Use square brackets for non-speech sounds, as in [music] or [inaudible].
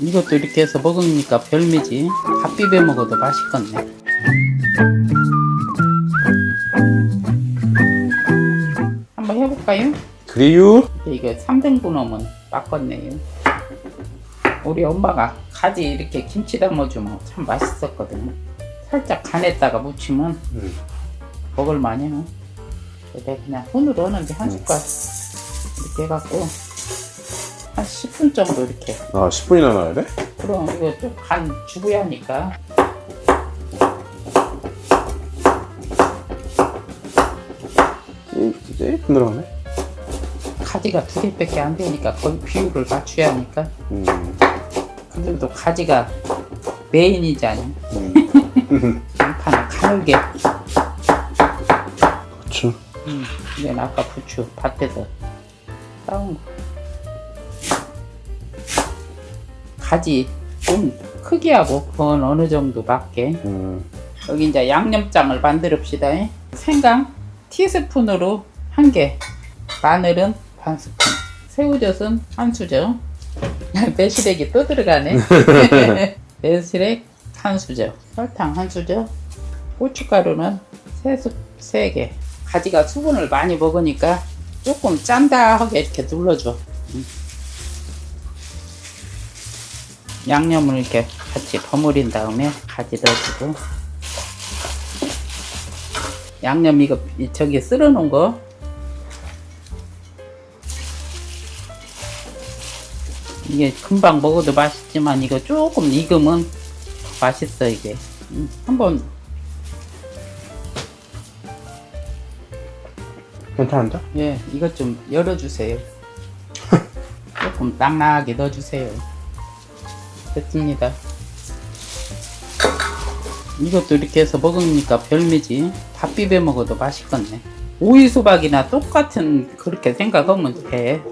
이것도 이렇게 해서 먹으니까 별미지. 밥 비벼 먹어도 맛있겠네. 한번 해볼까요? 그래요? 이거 3등분 오면 바꿨네요. 우리 엄마가 가지 이렇게 김치 담아주면 참 맛있었거든요. 살짝 간에다가 무치면 음. 먹을만해요. 내가 그냥 손으로 하는데 한 숟갈 이렇게 해갖고 한 10분 정도 이렇게. 아 10분이나 놔야 돼? 그럼 이거 좀 간 주부야 하니까 이- 이제 1분 들어가네 가지가 두 개밖에 안 되니까 거의 비율을 맞춰야 하니까 음. 그래도 가지가 메인이잖아. 음. 양파는 가늘게. 고추 음, 이건 아까 부추 밭에서 따온 거. 가지 좀 크기하고 그건 어느 정도 맞게. 음. 여기 이제 양념장을 만들읍시다. 생강 티스푼으로 한 개, 마늘은 반 스푼, 새우젓은 한 수저. [laughs] 매실액이 또 들어가네. [laughs] 매실액 한 수저, 설탕 한 수저, 고춧가루는 세, 수, 세 개. 가지가 수분을 많이 먹으니까 조금 짠다 하게 이렇게 눌러줘. 양념을 이렇게 같이 버무린 다음에 가지 넣어주고. 양념 이거 이- 저기 쓸어 놓은 거. 이게 금방 먹어도 맛있지만 이거 조금 익으면 더 맛있어 이게. 음, 한번. 괜찮은데? 예 이것 좀 열어주세요. [laughs] 조금 낭낭하게 넣어주세요 됐습니다. 이것도 이렇게 해서 먹으니까 별미지. 밥 비벼 먹어도 맛있겠네. 오이 수박이나 똑같은 그렇게 생각하면 돼